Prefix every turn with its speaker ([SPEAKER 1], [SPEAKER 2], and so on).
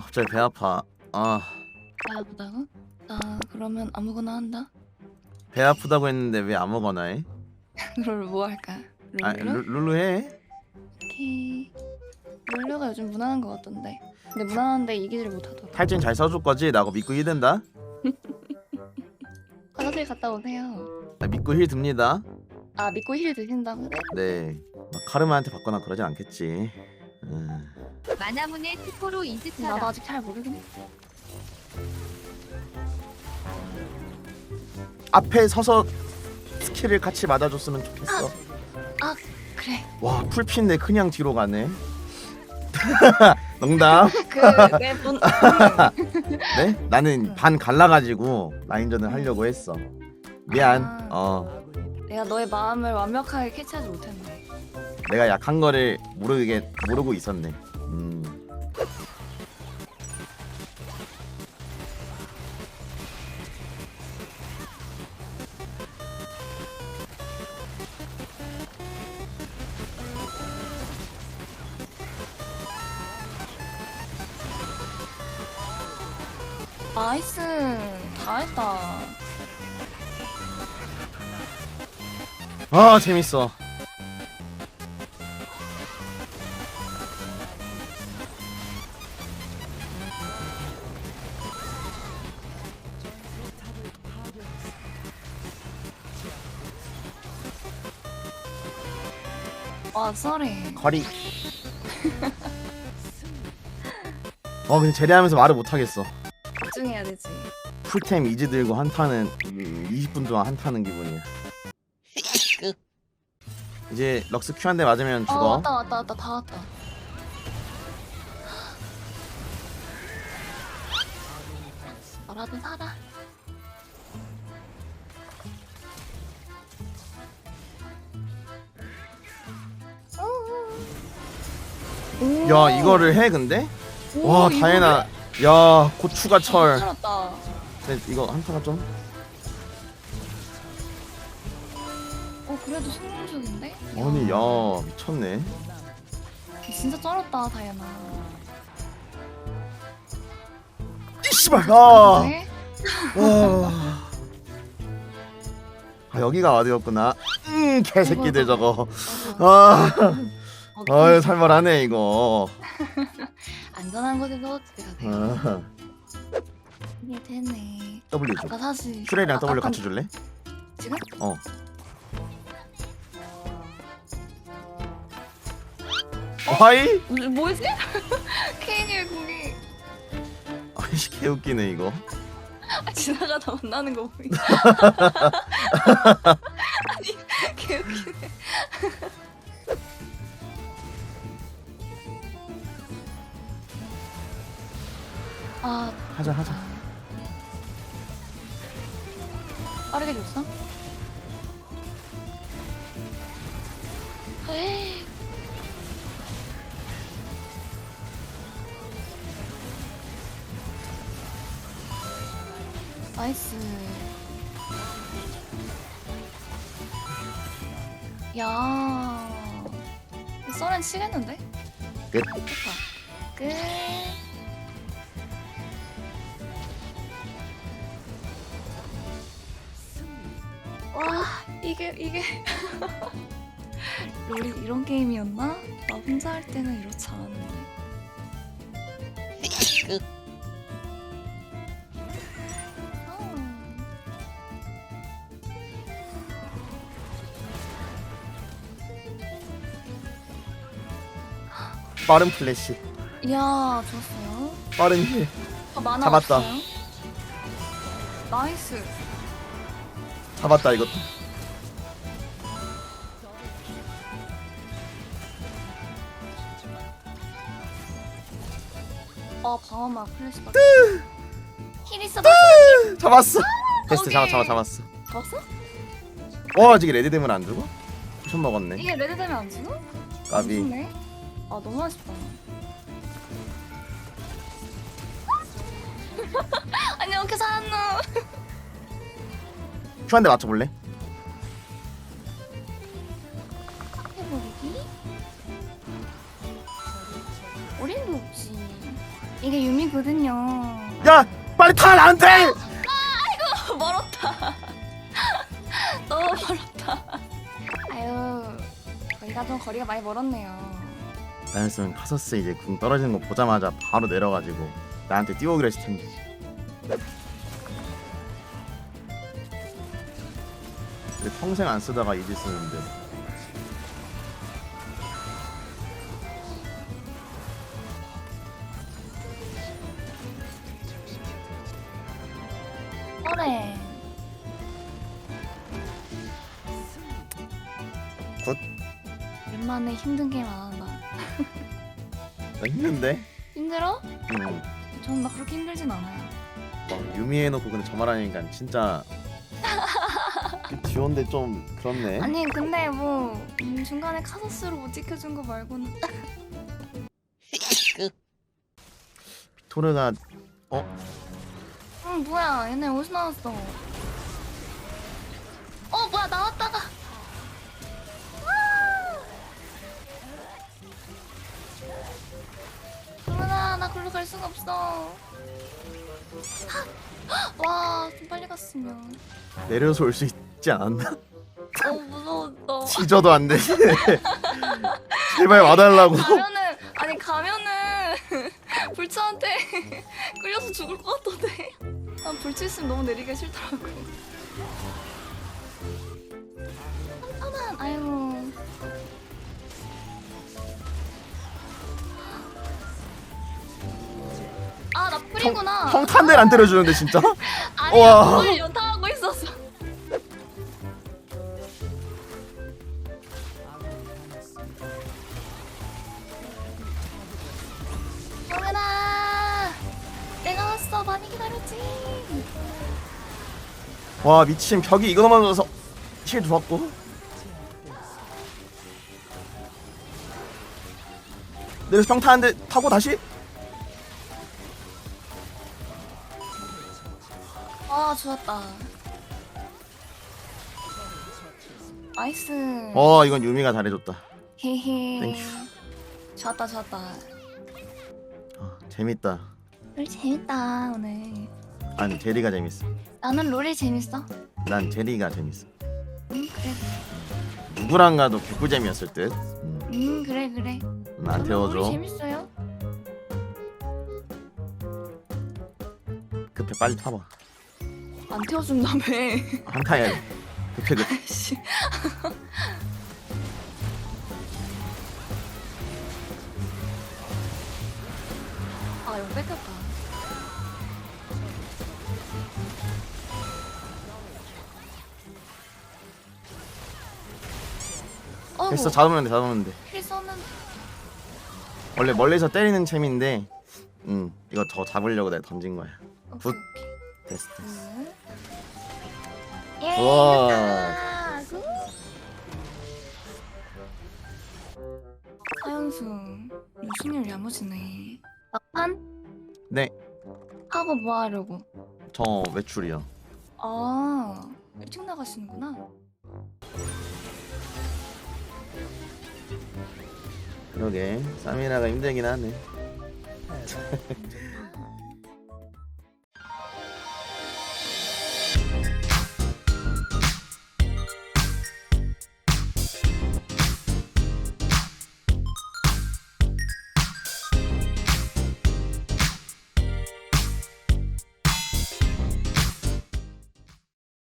[SPEAKER 1] 아, 갑자기 배 아파. 아,
[SPEAKER 2] 배 아프다고? 나 그러면 아무거나 한다.
[SPEAKER 1] 배 아프다고 했는데 왜 아무거나 해?
[SPEAKER 2] 롤 뭐 할까?
[SPEAKER 1] 아,
[SPEAKER 2] 롤로?
[SPEAKER 1] 루, 룰루 해?
[SPEAKER 2] 오케이. 롤러가 요즘 무난한 것 같던데. 근데 무난한데 이기질 못하더라.
[SPEAKER 1] 탈진 잘 써줄 거지? 나고 믿고 힐 든다?
[SPEAKER 2] 화장실 갔다 오세요.
[SPEAKER 1] 나 믿고 힐 듭니다.
[SPEAKER 2] 아 믿고 힐 드신다고?
[SPEAKER 1] 네. 막 카르마한테 받거나 그러진 않겠지. 음.
[SPEAKER 3] 마나문의
[SPEAKER 2] 나도
[SPEAKER 3] 인스처럼
[SPEAKER 2] 아직 잘 모르긴 해.
[SPEAKER 1] 앞에 서서 스킬을 같이 맞아줬으면 좋겠어.
[SPEAKER 2] 아 그래.
[SPEAKER 1] 와, 풀핀데 그냥 뒤로 가네. 농담.
[SPEAKER 2] 그내분
[SPEAKER 1] 네? 나는 반 갈라가지고 라인전을 하려고 했어. 미안.
[SPEAKER 2] 아.
[SPEAKER 1] 어,
[SPEAKER 2] 내가 너의 마음을 완벽하게 캐치하지 못했네.
[SPEAKER 1] 내가 약한 거를 모르게 모르고 있었네. 음.
[SPEAKER 2] 나이스. 다 했다.
[SPEAKER 1] 아 재밌어.
[SPEAKER 2] 와 쏘리.
[SPEAKER 1] 거리. 어 근데 제대하면서 말을 못 하겠어.
[SPEAKER 2] 집중해야 되지.
[SPEAKER 1] 풀템 이지 들고 한타는 20분 동안 한타는 기분이야. 이제 럭스 큐한대 맞으면
[SPEAKER 2] 어
[SPEAKER 1] 죽어.
[SPEAKER 2] 왔다 왔다 왔다 다 왔다. 너라도 살아.
[SPEAKER 1] 야 이거를 해 근데?
[SPEAKER 2] 오,
[SPEAKER 1] 와
[SPEAKER 2] 이거를?
[SPEAKER 1] 다혜나. 야 고추가 철.
[SPEAKER 2] 살았다.
[SPEAKER 1] 근데 이거 한타가 좀.
[SPEAKER 2] 어 그래도 성공적인데?
[SPEAKER 1] 아니 야 미쳤네.
[SPEAKER 2] 진짜 쩔었다 다이아나.
[SPEAKER 1] 이 씨발. 아.
[SPEAKER 2] 네?
[SPEAKER 1] 와. 아 여기가 와드였구나. 음 개새끼들 저거.
[SPEAKER 2] 맞아.
[SPEAKER 1] 아. 아유 살벌하네 이거.
[SPEAKER 2] 안전한 곳에서 어떻게 가세요?
[SPEAKER 1] 아.
[SPEAKER 2] 이게 되네.
[SPEAKER 1] W 줘.
[SPEAKER 2] 아까 사실
[SPEAKER 1] 슈레이랑
[SPEAKER 2] 아,
[SPEAKER 1] W
[SPEAKER 2] 아까
[SPEAKER 1] 같이 줄래?
[SPEAKER 2] 지금?
[SPEAKER 1] 어. 하이?
[SPEAKER 2] 뭐- 뭐지? 케인이 공이
[SPEAKER 1] 아이씨 개웃기네 이거.
[SPEAKER 2] 지나가다 만나는 거 보이. 아니 개웃기네.
[SPEAKER 1] 하자 하자.
[SPEAKER 2] 빠르게 줬어? 에이. 나이스. 야. 썰은 치겠는데?
[SPEAKER 1] 끝.
[SPEAKER 2] 좋다. 끝. 와 이게 이게 롤이 이런 게임이었나? 나 혼자 할 때는 이렇지 않았는데.
[SPEAKER 1] 빠른 플래시.
[SPEAKER 2] 아, 이야 좋았어요.
[SPEAKER 1] 빠른 힐.
[SPEAKER 2] 아, 만화
[SPEAKER 1] 잡았다.
[SPEAKER 2] 없어요? 나이스.
[SPEAKER 1] 잡았다 이것도.
[SPEAKER 2] 아 방어막 플래시다. 힐 있어.
[SPEAKER 1] 잡았어. 베스트
[SPEAKER 2] 거기.
[SPEAKER 1] 잡아 잡아 잡았어.
[SPEAKER 2] 잡았어?
[SPEAKER 1] 와 저기 레드 되면 안 주고? 쿠션 먹었네.
[SPEAKER 2] 이게 레드 되면 안 주나?
[SPEAKER 1] 까비.
[SPEAKER 2] 무섭네. 아 너무 아쉽다. 아니 어떻게 살았노?
[SPEAKER 1] 큐 한 대 맞춰볼래?
[SPEAKER 2] 해버리기? 어림도 없지. 이게 제 유미거든요.
[SPEAKER 1] 야 빨리 타 나한테
[SPEAKER 2] 멀었다. 너무 멀었다. 아유, 저희가 좀 거리가 많이 멀었네요.
[SPEAKER 1] 나였으면 카서스 이제 궁 떨어지는 거 보자마자 바로 내려가지고 나한테 뛰어오기로 했을 텐데 평생 안 쓰다가 이제 쓰는데
[SPEAKER 2] 그래.
[SPEAKER 1] 굿.
[SPEAKER 2] 오랜만에 힘든 게임 안 한다.
[SPEAKER 1] 나 힘든데
[SPEAKER 2] 힘들어?
[SPEAKER 1] 음,
[SPEAKER 2] 저는 막 그렇게 힘들진 않아요.
[SPEAKER 1] 막 유미 해놓고 근데 저 말 하니까 진짜 지원데 좀 그렇네.
[SPEAKER 2] 아니 근데 뭐 음, 중간에 카서스로 못 지켜준 거 말고는.
[SPEAKER 1] 토르가
[SPEAKER 2] 응 뭐야. 얘네 어디서 나왔어? 어 뭐야. 나왔다가. 정은아 나 글로 갈 수가 없어 와 좀 빨리 갔으면
[SPEAKER 1] 내려서 올 수 있지 않았나?
[SPEAKER 2] 어 무서웠어
[SPEAKER 1] 지저도 안 돼. 제발 와달라고.
[SPEAKER 2] 가면은 아니 가면은 불치한테 끌려서 죽을 것 같던데 난 불치 있으면 너무 내리기가 싫더라고 한탄한 아이 고아나 풀이구나
[SPEAKER 1] 평탄을 안 때려주는데 진짜?
[SPEAKER 2] 아니
[SPEAKER 1] 우와.
[SPEAKER 2] 그걸 연타하고 있었어 영은아 내가 왔어 많이 기다렸지
[SPEAKER 1] 와 미친 벽이 이거 넘어져서 실 좋았고. 내려서 평탄한데 타고 다시?
[SPEAKER 2] 아 좋았다 나이스
[SPEAKER 1] 어 이건 유미가 잘해줬다.
[SPEAKER 2] 헤헤. 좋았다 좋았다
[SPEAKER 1] 어, 재밌다.
[SPEAKER 2] 롤 재밌다 오늘
[SPEAKER 1] 아니 제리가 재밌어.
[SPEAKER 2] 나는 롤이 재밌어
[SPEAKER 1] 난 제리가 재밌어.
[SPEAKER 2] 응 그래
[SPEAKER 1] 누구랑 가도 개꿀잼이었을 듯. 음,
[SPEAKER 2] 응 그래 그래
[SPEAKER 1] 난
[SPEAKER 2] 저는 롤이
[SPEAKER 1] 태워줘.
[SPEAKER 2] 재밌어요
[SPEAKER 1] 급해 빨리 타봐.
[SPEAKER 2] 안 태워준다며
[SPEAKER 1] 한 타야 돼. 급해 급해.
[SPEAKER 2] 씨. 아 이거 뺏겼다 어이구
[SPEAKER 1] 됐어 잡으면 돼 잡으면 돼.
[SPEAKER 2] 필서는
[SPEAKER 1] 원래 멀리서 때리는 챔인데, 음 이거 더 잡으려고 내가 던진 거야.
[SPEAKER 2] 오케이,
[SPEAKER 1] 굿. 됐어 됐어.
[SPEAKER 2] 예
[SPEAKER 1] 우와.
[SPEAKER 2] 이겼다. 굿. 하연수 유승열 야무지네 막판?
[SPEAKER 1] 네,
[SPEAKER 2] 하고 뭐 하려고?
[SPEAKER 1] 저 외출이요.
[SPEAKER 2] 아 일찍 나가시는구나
[SPEAKER 1] 그러게 사미라가 힘들긴 하네.